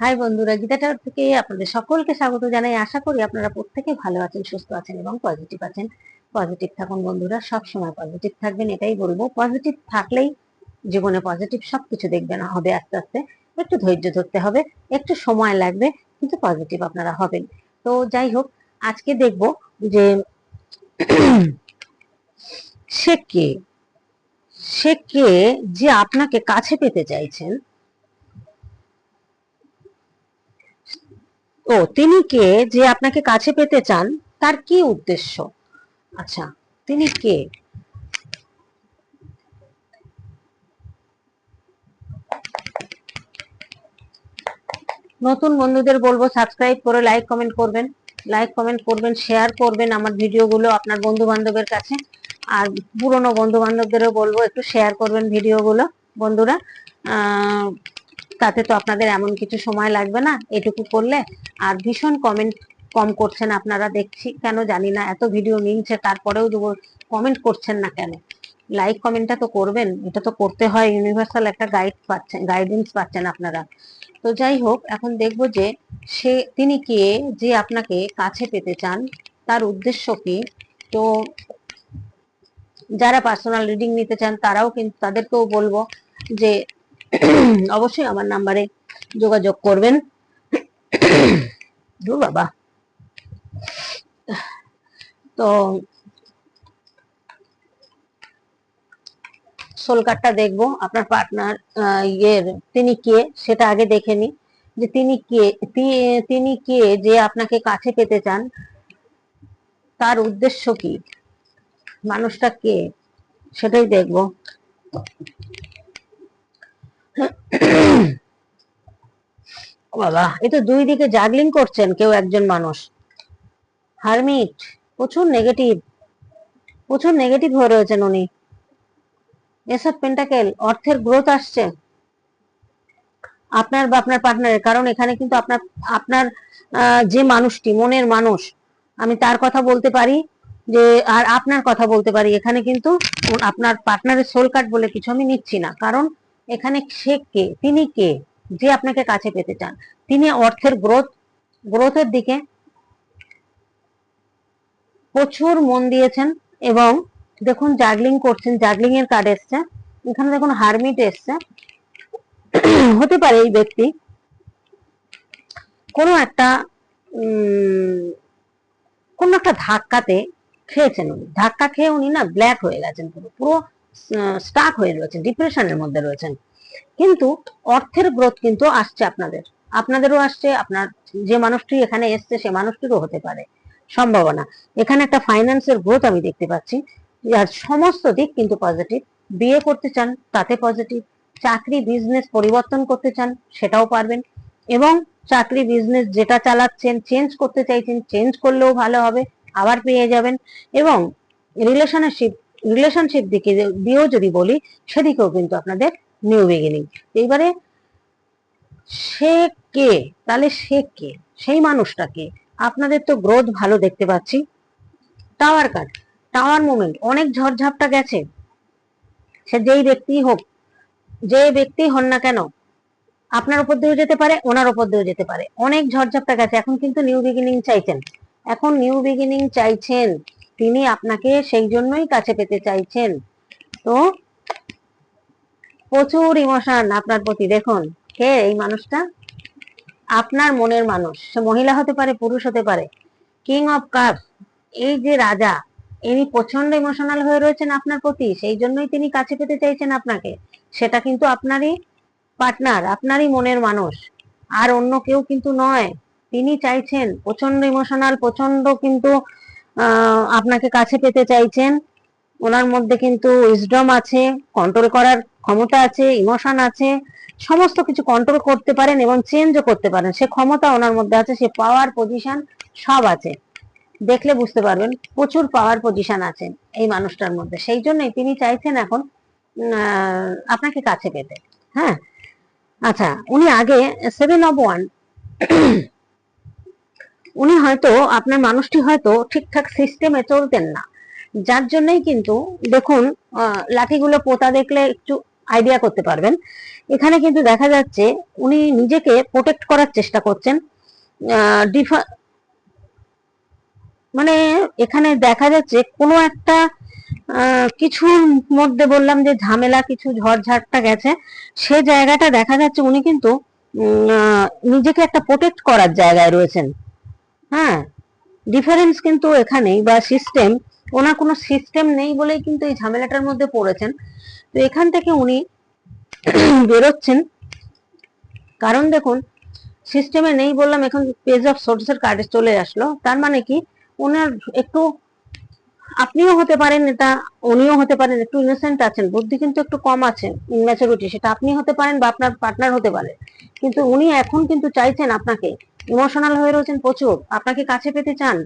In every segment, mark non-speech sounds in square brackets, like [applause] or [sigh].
High বন্ধুরা, Gita tower থেকে আপনাদের সকলকে স্বাগত জানাই। আশা করি আপনারা প্রত্যেকে ভালো আছেন, সুস্থ আছেন এবং পজিটিভ আছেন। পজিটিভ থাকুন বন্ধুরা সব সময় পজিটিভ থাকবেন, এটাই বলব। পজিটিভ থাকলেই জীবনে পজিটিভ সবকিছু দেখবেন, হবে আস্তে আস্তে। একটু ধৈর্য ধরতে হবে, একটু সময় লাগবে, কিন্তু পজিটিভ আপনারা হবেন। তো যাই হোক, আজকে দেখব যে সে কে? সে কে যে আপনাকে কাছে পেতে চাইছেন ও, তিনি কে যে আপনাকে কাছে পেতে চান, তার কি উদ্দেশ্য? আচ্ছা তিনি কে? নতুন বন্ধুদের বলব সাবস্ক্রাইব করে লাইক কমেন্ট করবেন। লাইক কমেন্ট করবেন শেয়ার করবেন আমার ভিডিওগুলো আপনার বন্ধু বান্ধবের কাছে। আর পুরনো বন্ধু বান্ধবদেরও বলব, একটু শেয়ার করবেন ভিডিওগুলো, বন্ধুরা। তাতে তো আপনাদের এমন কিছু সময় লাগবে না, এটুকু করলে। আর ভীষণ কমেন্ট কম করছেন আপনারা, দেখছি কেন জানি না, এত ভিডিও নিচ্ছে তারপরেও কমেন্ট করছেন না কেন? লাইক কমেন্টটা তো করবেন, এটা তো করতে হয় ইউনিভার্সাল একটা গাইড পাচ্ছেন গাইডেন্স পাচ্ছেন আপনারা। তো যাই হোক, এখন দেখব যে সে, তিনি কে, যে আপনাকে কাছে পেতে চান, তার উদ্দেশ্য কি? তো যারা পার্সোনাল রিডিং নিতে চান, তারাও কিন্তু তাদেরকেও বলব যে [clears throat] অবশ্যই আমার নাম্বারে যোগাযোগ করবেন। বাবা। তো সোল কার্ডটা দেখব, আপনার পার্টনার ইয়ের, তিনি কে, সেটা আগে দেখে নি। যে তিনি কে তিনি কে যে আপনাকে কাছে পেতে চান, তার উদ্দেশ্য কি? মানুষটা কে? সেটাই দেখব ও বাবা, এই তো দুই দিকে জাগলিং করছেন কেউ একজন মানুষ। হারমিট, প্রচুর নেগেটিভ প্রচুর নেগেটিভ হয়ে রয়েছেন উনি। এসব পেন্টাকেল অর্থের গ্রোথ আসছে। আপনার বা আপনার পার্টনারের কারণ এখানে কিন্তু আপনার আপনার যে মানুষটি, মনের মানুষ, আমি তার কথা বলতে পারি, যে, আর আপনার কথা বলতে পারি। এখানে কিন্তু আপনার পার্টনারের সোল কার্ড বলে কিছু আমি নিচ্ছি না, কারণ এখানে সে কে, তিনি কে? যে আপনাকে কাছে পেতে চান। তিনি অর্থের গ্রোথ, গ্রোথের দিকে প্রচুর মন দিয়েছেন এবং দেখুন জাগলিং করছেন জাগলিং এর কার্ড এসছে। এখানে দেখুন হারমিট এসছে। হতে পারে এই ব্যক্তি কোনো একটা কোনো একটা ধাক্কাতে খেয়েছেন উনি। ধাক্কা খেয়ে উনি না ব্ল্যাক হয়ে গেছেন পুরো পুরো স্টাক হয়ে রয়েছেন ডিপ্রেশনের মধ্যে রয়েছেন। কিন্তু অর্থের গ্রোথ কিন্তু আসছে আপনাদের। আপনাদেরও আসছে, আপনার যে মানুষটি এখানে এসছে, সে মানুষটিরও হতে পারে। সম্ভাবনা। এখানে একটা ফাইন্যান্সের গ্রোথ আমি দেখতে পাচ্ছি। আর সমস্ত দিক কিন্তু পজিটিভ বিয়ে করতে চান, তাতে পজিটিভ চাকরি বিজনেস পরিবর্তন করতে চান, সেটাও পারবেন। এবং চাকরি বিজনেস যেটা চালাচ্ছেন চেঞ্জ করতে চাইছেন চেঞ্জ করলেও ভালো হবে, আবার পেয়ে যাবেন। এবং রিলেশনশিপ রিলেশনশিপ দিকে দিয়েও যদি বলি, সেদিকেও কিন্তু আপনাদের নিউ বিগিনিং এইবারে সে কে? তাহলে সে কে? সেই মানুষটাকে আপনাদের তো গ্রোথ ভালো দেখতে পাচ্ছি। টাওয়ার কার্ড টাওয়ার মুভমেন্ট অনেক ঝড়ঝাপটা গেছে। সে যেই ব্যক্তি হোক যে ব্যক্তি হন না কেন, আপনার উপর দিয়েও যেতে পারে, ওনার উপর দিয়েও যেতে পারে। অনেক ঝড়ঝাপটা গেছে, এখন কিন্তু নিউ বিগিনিং চাইছেন। এখন নিউ বিগিনিং চাইছেন। তিনি আপনাকে সেই জন্যই কাছে পেতে চাইছেন। তো প্রচুর ইমোশন আপনার প্রতি, দেখুন। কে এই মানুষটা? আপনার মনের মানুষ। সে মহিলা হতে পারে, পুরুষ হতে পারে। কিং অফ কাপ এই যে রাজা, ইনি প্রচণ্ড ইমোশনাল হয়ে রয়েছেন আপনার প্রতি। সেই জন্যই তিনি কাছে পেতে চাইছেন আপনাকে। সেটা কিন্তু আপনারই পার্টনার আপনারই মনের মানুষ। আর অন্য কেউ কিন্তু নয়। তিনি চাইছেন প্রচণ্ড ইমোশনাল প্রচণ্ড কিন্তু আপনাকে কাছে পেতে চাইছেন। ওনার মধ্যে কিন্তু উইজডম আছে কন্ট্রোল করার ক্ষমতা আছে ইমোশন আছে, সমস্ত কিছু কন্ট্রোল করতে পারেন এবং চেঞ্জও করতে পারেন। সে ক্ষমতা ওনার মধ্যে আছে, সে পাওয়ার পজিশন সব আছে। দেখলে বুঝতে পারবেন, প্রচুর পাওয়ার পজিশন আছে এই মানুষটার মধ্যে। সেই জন্যই তিনি চাইছেন এখন আপনাকে কাছে পেতে। হ্যাঁ? আচ্ছা উনি আগে সেভেন অফ ওয়ান উনি হয়তো, আপনার মানুষটি হয়তো ঠিকঠাক সিস্টেমে চলতেন না। যার জন্যই কিন্তু, দেখুন লাঠিগুলো পোতা দেখলে একটু আইডিয়া করতে পারবেন। এখানে কিন্তু দেখা যাচ্ছে উনি নিজেকে প্রোটেক্ট করার চেষ্টা করছেন। মানে এখানে দেখা যাচ্ছে কোনো একটা কিছুর মধ্যে বললাম যে ঝামেলা, কিছু ঝড়ঝাড়টা গেছে, সে জায়গাটা দেখা যাচ্ছে উনি কিন্তু নিজেকে একটা প্রোটেক্ট করার জায়গায় রয়েছেন। হ্যাঁ ডিফারেন্স কিন্তু এখানেই বা সিস্টেম ওনার কোনো সিস্টেম নেই বলেই কিন্তু এই ঝামেলাটার মধ্যে পড়েছেন। তো এখান থেকে উনি [clears throat] বেরোচ্ছেন। কারণ দেখুন সিস্টেমে নেই বললাম, এখন পেজ অফ সোর্সের কার্ডে চলে আসলো। তার মানে কি? ওনার একটু আপনিও হতে পারেন, এটা উনিও হতে পারেন, একটু ইনোসেন্ট আছেন, বুদ্ধি কিন্তু একটু কম আছে ইনম্যাচুরিটি সেটা আপনি হতে পারেন বা আপনার পার্টনার হতে পারে। কিন্তু উনি এখন কিন্তু চাইছেন আপনাকে ইমোশনাল হয়ে রয়েছেন প্রচুর, আপনাকে কাছে পেতে চান।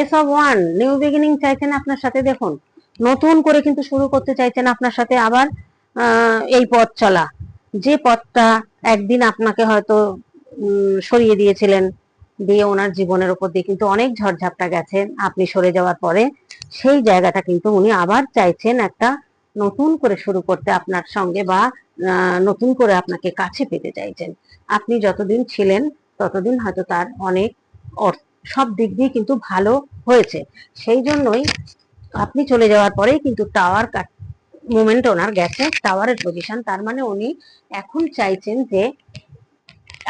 Ace of one new beginning চাইছেন আপনার সাথে, দেখুন। নতুন করে কিন্তু শুরু করতে চাইছেন আপনার সাথে আবার এই পথ চলা। যে পথটা একদিন আপনাকে হয়তো সরিয়ে দিয়েছিলেন দিয়ে ওনার জীবনের উপর দিয়ে কিন্তু অনেক ঝড়ঝাপটা গেছেন আপনি সরে যাওয়ার পরে সেই জায়গাটা কিন্তু উনি আবার চাইছেন একটা নতুন করে শুরু করতে আপনার সঙ্গে বা নতুন করে আপনাকে কাছে পেতে চাইছেন। আপনি যতদিন ছিলেন ততদিন হয়তো তার অনেক সব দিক দিয়ে কিন্তু ভালো হয়েছে। সেই জন্যই আপনি চলে যাওয়ার পরেই কিন্তু টাওয়ার কাট মুভমেন্ট ওনার গেছে টাওয়ারের পজিশন তার মানে উনি এখন চাইছেন যে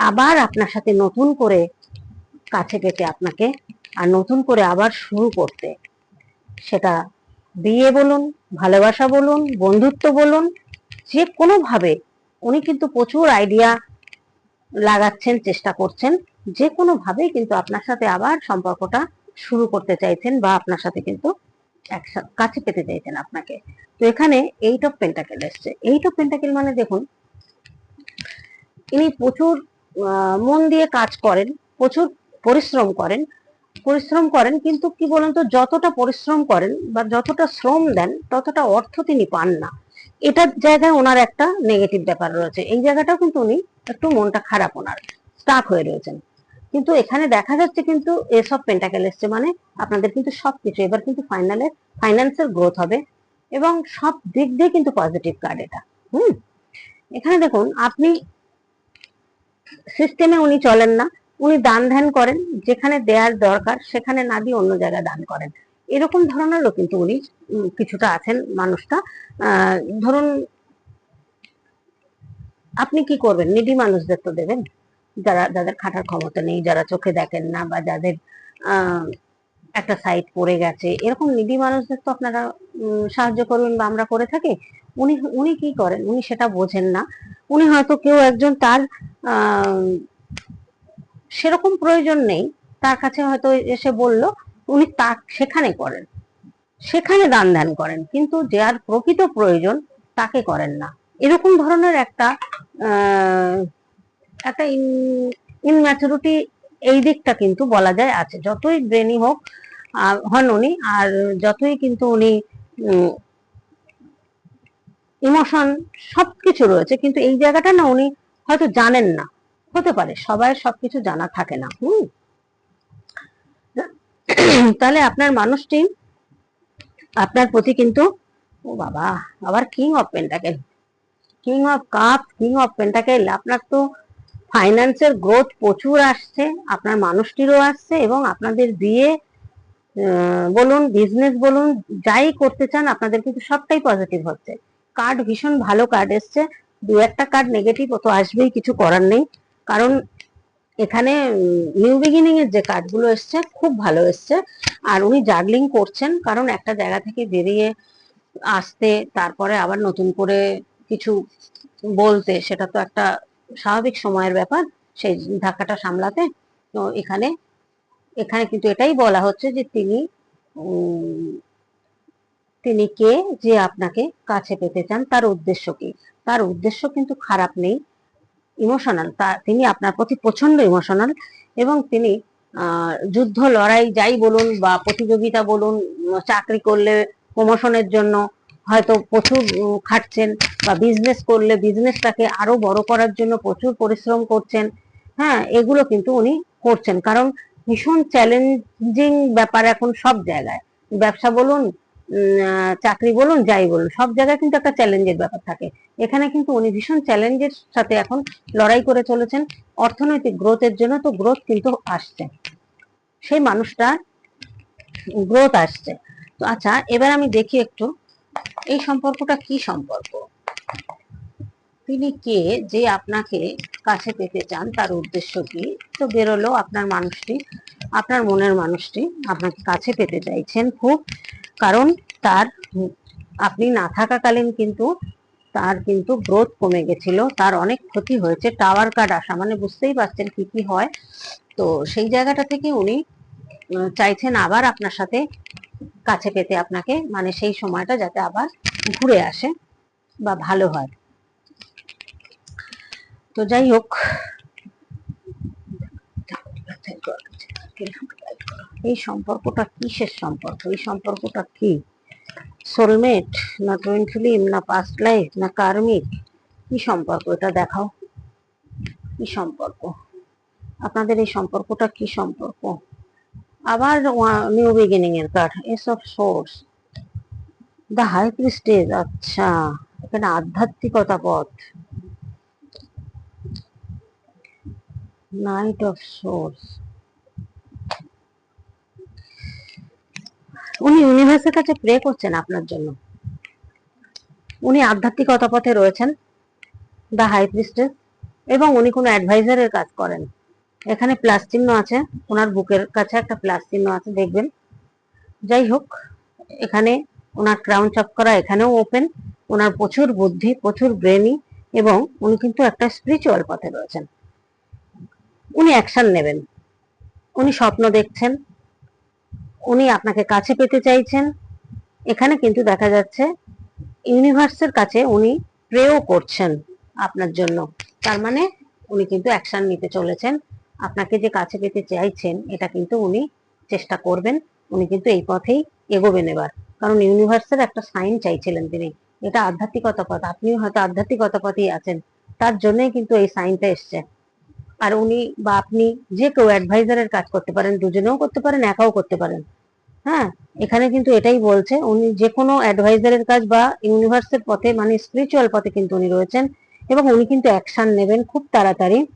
আবার আপনার সাথে নতুন করে কাছে পেতে আপনাকে আর নতুন করে আবার শুরু করতে। সেটা বিয়ে বলুন, ভালোবাসা বলুন, বন্ধুত্ব বলুন, যে কোনোভাবে উনি কিন্তু প্রচুর আইডিয়া লাগাচ্ছেন, চেষ্টা করছেন, যে কোনো ভাবেই কিন্তু আপনার সাথে আবার সম্পর্কটা শুরু করতে চাইছেন বা আপনার সাথে কিন্তু কাছে পেতে চাইছেন আপনাকে। তো এখানে এইট অফ পেন্টাকেল এসছে। এইট অফ পেন্টাকেল মানে দেখুন, ইনি প্রচুর মন দিয়ে কাজ করেন, প্রচুর পরিশ্রম করেন। পরিশ্রম করেন কিন্তু কি বলুন তো, যতটা পরিশ্রম করেন বা যতটা শ্রম দেন, ততটা অর্থ তিনি পান না। এটার জায়গায় ওনার একটা নেগেটিভ ব্যাপার রয়েছে। এই জায়গাটাও কিন্তু উনি একটু মনটা খারাপ ওনার স্টাক হয়ে রয়েছেন। কিন্তু এখানে দেখা যাচ্ছে কিন্তু এসব পেন্টাকেল এসছে মানে আপনাদের কিন্তু সবকিছু। এবার কিন্তু ফাইনালে ফাইন্যান্সের গ্রোথ হবে এবং সব দিক দিয়ে কিন্তু পজিটিভ কার্ড এটা। হুম? এখানে দেখুন, আপনি সিস্টেমে উনি চলেন না, উনি দান ধ্যান করেন, যেখানে দেয়ার দরকার সেখানে না দিয়ে অন্য জায়গায় দান করেন। এরকম ধরনেরও কিন্তু উনি কিছুটা আছেন মানুষটা। ধরুন, আপনি কি করবেন? নিডি মানুষদের তো দেবেন। যারা যাদের খাটার ক্ষমতা নেই যারা চোখে দেখেন না বা যাদের একটা সাইট পড়ে গেছে এরকম নিডি মানুষদের তো আপনারা সাহায্য করবেন বা আমরা করে থাকি। উনি উনি কি করেন? উনি সেটা বোঝেন না। উনি হয়তো কেউ একজন তার সেরকম প্রয়োজন নেই। তার কাছে হয়তো এসে বলল উনি তা সেখানে করেন। সেখানে দান ধ্যান করেন কিন্তু যার প্রকৃত প্রয়োজন তাকে করেন না। এরকম ধরনের একটা আহ, একটা ইনম্যাচুরিটি এই দিকটা কিন্তু বলা যায় আছে। যতই ব্রেনি হোক হন উনি, আর যতই কিন্তু উনি ইমোশন সবকিছু রয়েছে, কিন্তু এই জায়গাটা না উনি হয়তো জানেন না। হতে পারে, সবাই সবকিছু জানা থাকে না, হুম? তাহলে আপনার মানুষটি আপনার প্রতি কিন্তু, ও বাবা, আবার king of pentacles king of cups king of pentacles আপনার তো ফাইন্যান্সের গ্রোথ প্রচুর আসছে, আপনার মানুষটিরও আসছে এবং আপনাদের বিয়ে বলুন বিজনেস বলুন, যাই করতে চান, আপনাদের কিন্তু সবটাই পজিটিভ হচ্ছে। কার্ড ভীষণ ভালো কার্ড এসছে, দু একটা কার্ড নেগেটিভ তো আসবেই, কিছু করার নেই। কারণ এখানে নিউ বিগিনিং এর যে কার্ডগুলো এসছে, খুব ভালো এসছে। আর উনি জাগলিং করছেন, কারণ একটা জায়গা থেকে বেরিয়ে আসতে, তারপরে আবার নতুন করে কিছু বলতে, সেটা তো একটা স্বাভাবিক সময়ের ব্যাপার, সেই ধাক্কাটা সামলাতে, তো এখানে এখানে কিন্তু এটাই বলা হচ্ছে যে তিনি তিনি কে যে আপনাকে কাছে পেতে চান, তার উদ্দেশ্য কি? তার উদ্দেশ্য কিন্তু খারাপ নেই, ইমোশনাল, তা তিনি আপনার প্রতি প্রচণ্ড ইমোশনাল এবং তিনি যুদ্ধ লড়াই যাই বলুন বা প্রতিযোগিতা বলুন, চাকরি করলে প্রমোশনের জন্য হয়তো প্রচুর খাটছেন বা বিজনেস করলে বিজনেসটাকে আরও বড় করার জন্য প্রচুর পরিশ্রম করছেন। হ্যাঁ এগুলো কিন্তু উনি করছেন। কারণ ভীষণ চ্যালেঞ্জিং ব্যাপার এখন সব জায়গায়। ব্যবসা বলুন চাকরি বলুন, যাই বলুন, সব জায়গায় কিন্তু একটা চ্যালেঞ্জের ব্যাপার থাকে। এখানে কিন্তু উনি ভীষণ চ্যালেঞ্জের সাথে এখন লড়াই করে চলেছেন। অর্থনৈতিক গ্রোথের জন্য তো গ্রোথ কিন্তু আসছে। সেই মানুষটা গ্রোথ আসছে। তো আচ্ছা এবার আমি দেখি একটু এই সম্পর্কটা কি সম্পর্ক? তিনি কে? যে আপনাকে কাছে পেতে চান, তার উদ্দেশ্য কি? তো বেরোলো আপনার মানুষটি, আপনার মনের মানুষটি আপনাকে কাছে পেতে চাইছেন খুব। কারণ তার, আপনি না থাকাকালীন কিন্তু তার কিন্তু গ্রোথ কমে গেছিল, তার অনেক ক্ষতি হয়েছে। টাওয়ার কার্ড আসা মানে বুঝতেই পারছেন কি কি হয়। তো সেই জায়গাটা থেকে উনি চাইছেন আবার আপনার সাথে কাছে পেতে আপনাকে মানে সেই সময়টা যাতে আবার ঘুরে আসে বা ভালো হয়। তো যাই হোক, এই সম্পর্কটা কিসের সম্পর্ক? এই সম্পর্কটা কি? সোলমেট না টুইন ফিল্ম না পাস্ট লাইফ না কার্মিক কি সম্পর্ক এটা দেখাও? কি সম্পর্ক? আপনাদের এই সম্পর্কটা কি সম্পর্ক? আবার নিউ বিগিনিং এর card ace of swords the high priestess আচ্ছা এখানে আধ্যাত্মিকতা পথ। নাইট অফ সোর্স উনি ইউনিভার্সের কাছে প্রে করছেন আপনার জন্য। উনি আধ্যাত্মিকতা পথে রয়েছেন দ্য হাই প্রিস্টেস এবং উনি কোনো অ্যাডভাইজারের কাজ করেন। এখানে প্লাস চিহ্ন আছে। ওনার বুকের কাছে একটা প্লাস চিহ্ন আছে, দেখবেন। যাই হোক, এখানে ওনার ক্রাউন চক্করা এখানেও ওপেন ওনার প্রচুর বুদ্ধি, প্রচুর ব্রেনি এবং উনি কিন্তু একটা স্পিরিচুয়াল পথে রয়েছেন। উনি অ্যাকশন নেবেন। উনি স্বপ্ন দেখছেন। উনি আপনাকে কাছে পেতে চাইছেন। এখানে কিন্তু দেখা যাচ্ছে ইউনিভার্সের কাছে উনি প্রেও করছেন আপনার জন্য। তার মানে উনি কিন্তু অ্যাকশন নিতে চলেছেন। আপনাকে যে কাছে পেতে চাইছেন, এটা কিন্তু উনি চেষ্টা করবেন, উনি কিন্তু এই পথেই এগোবেন এবার। কারণ ইউনিভার্সের একটা সাইন চাইছিলেন তিনি। এটা আধ্যাত্মিকতা পথ, আপনিও হয়তো আধ্যাত্মিকতা পথেই আছেন। তার জন্যই কিন্তু এই সাইনটা এসছে। আর উনি বা আপনি যে কেউ অ্যাডভাইজারের কাজ করতে পারেন, দুজনেও করতে পারেন, একাও করতে পারেন। হ্যাঁ এখানে কিন্তু এটাই বলছে, উনি যে কোনো অ্যাডভাইজারের কাজ বা ইউনিভার্সের পথে মানে স্পিরিচুয়াল পথে কিন্তু উনি রয়েছেন এবং উনি কিন্তু অ্যাকশন নেবেন খুব তাড়াতাড়ি।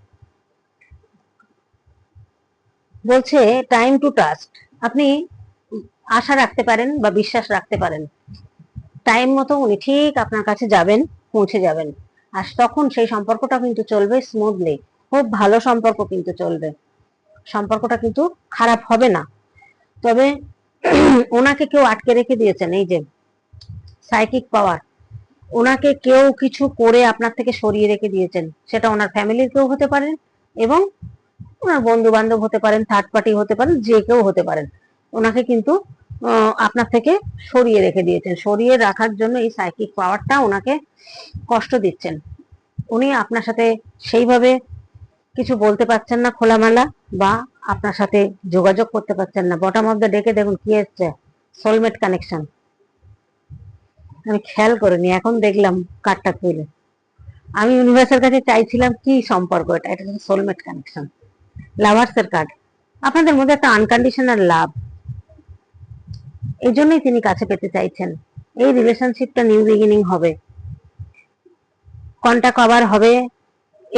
বলছে টাইম টু ট্রাস্ট আপনি আশা রাখতে পারেন বা বিশ্বাস রাখতে পারেন। টাইম মতো উনি ঠিক আপনার কাছে যাবেন, পৌঁছে যাবেন। আর তখন সেই সম্পর্কটা কিন্তু চলবে স্মুথলি খুব ভালো সম্পর্ক কিন্তু চলবে। সম্পর্কটা কিন্তু খারাপ হবে না। তবে ওনাকে কেউ আটকে রেখে দিয়েছেন, এই যে সাইকিক পাওয়ার ওনাকে কেউ কিছু করে আপনার থেকে সরিয়ে রেখে দিয়েছেন। সেটা ওনার ফ্যামিলির কেউ হতে পারেন এবং ওনার বন্ধু বান্ধব হতে পারেন থার্ড পার্টি হতে পারেন, যে কেউ হতে পারেন। ওনাকে কিন্তু আপনার থেকে সরিয়ে রেখে দিয়েছেন। সরিয়ে রাখার জন্য এই সাইকিক পাওয়ারটা ওনাকে কষ্ট দিচ্ছেন। উনি আপনার সাথে সেইভাবে কিছু বলতে পারছেন না খোলামেলা বা আপনার সাথে যোগাযোগ করতে পারছেন না। বটম অফ দ্য ডেকে দেখুন কি এসছে সোলমেট কানেকশন আমি খেয়াল করিনি, এখন দেখলাম কার্ডটা খুলে। আমি ইউনিভার্সের কাছে চাইছিলাম কি সম্পর্ক এটা? এটা সোলমেট কানেকশন লাভার্স এর কার্ড আপনাদের মধ্যে একটা আনকন্ডিশনাল লাভ এই জন্যই তিনি কাছে পেতে চাইছেন। এই রিলেশনশিপটা নিউ বিগিনিং হবে। কন্টাক্ট আবার হবে।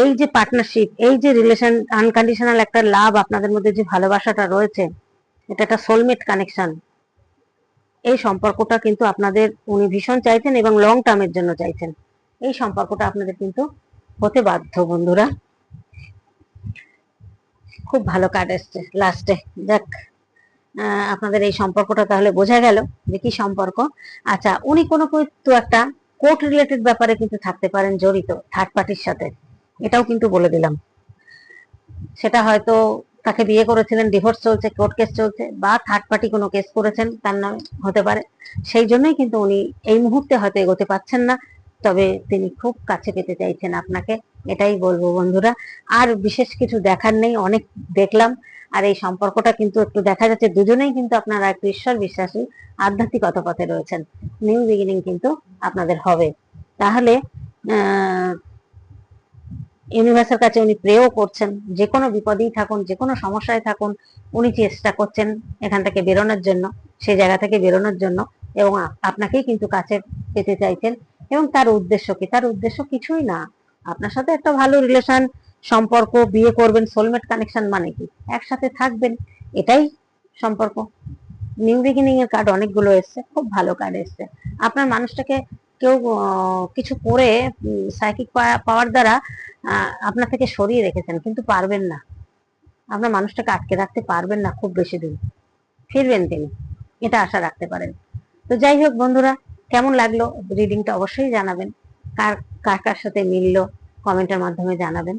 এই যে পার্টনারশিপ এই যে রিলেশন আনকন্ডিশনাল একটা লাভ আপনাদের মধ্যে যে ভালোবাসাটা রয়েছে, এটা একটা সোলমেট কানেকশন এই সম্পর্কটা কিন্তু আপনাদের উনি ভীষণ চাইছেন এবং লং টার্মের জন্য চাইছেন। এই সম্পর্কটা আপনাদের কিন্তু হতে বাধ্য, বন্ধুরা। খুব ভালো কার্ড এসছে লাস্টে যাক আপনাদের এই সম্পর্কটা তাহলে বোঝা গেল যে কি সম্পর্ক। আচ্ছা উনি কোনো কিন্তু একটা কোর্ট রিলেটেড ব্যাপারে কিন্তু থাকতে পারেন, জড়িত থার্ড পার্টির সাথে। এটাও কিন্তু বলে দিলাম। সেটা হয়তো তাকে বিয়ে করেছিলেন ডিভোর্স চলছে কোর্ট কেস চলছে, বা থার্ড পার্টি কোনো কেস করেছেন, তার নামে হতে পারে। সেই জন্যই কিন্তু উনি এই মুহূর্তে হয়তো এগোতে পারছেন না। তবে তিনি খুব কাছে পেতে চাইছেন আপনাকে, এটাই বলব বন্ধুরা। আর বিশেষ কিছু দেখার নেই, অনেক দেখলাম। আর এই সম্পর্কটা কিন্তু একটু দেখা যাচ্ছে, দুজনেই কিন্তু আপনারা একটু ঈশ্বর বিশ্বাসী আধ্যাত্মিকতা পথে রয়েছেন। নিউ বিগিনিং কিন্তু আপনাদের হবে। তাহলে ইউনিভার্সের কাছে উনি প্রেও করছেন, যে কোনো বিপদেই থাকুন, যে কোনো সমস্যায় থাকুন, উনি চেষ্টা করছেন এখান থেকে বেরোনোর জন্য সেই জায়গা থেকে বেরোনোর জন্য, এবং আপনাকেই কিন্তু কাছে পেতে চাইছেন। এবং তার উদ্দেশ্য কি? তার উদ্দেশ্য কিছুই না। আপনার সাথে একটা ভালো রিলেশন সম্পর্ক, বিয়ে করবেন সোলমেট কানেকশন মানে কি? একসাথে থাকবেন, এটাই সম্পর্ক। নিউ বিগিনিং এর কার্ড অনেকগুলো এসছে, খুব ভালো কার্ড এসছে। আপনার মানুষটাকে কেউ কিছু করে সাইকিক পাওয়ার দ্বারা আপনার থেকে সরিয়ে রেখেছেন, কিন্তু পারবেন না। আপনার মানুষটাকে আটকে রাখতে পারবেন না খুব বেশি দিন। ফিরবেন তিনি। এটা আশা রাখতে পারেন। তো যাই হোক বন্ধুরা কেমন লাগল? রিডিংটা অবশ্যই জানাবেন। কার কার কার সাথে মিললো? কমেন্টের মাধ্যমে জানাবেন।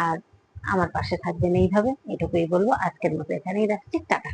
আর আমার পাশে থাকবেন এইভাবে। এটুকুই বলব। আজকের মতো এখানেই রাখছি। টাটা।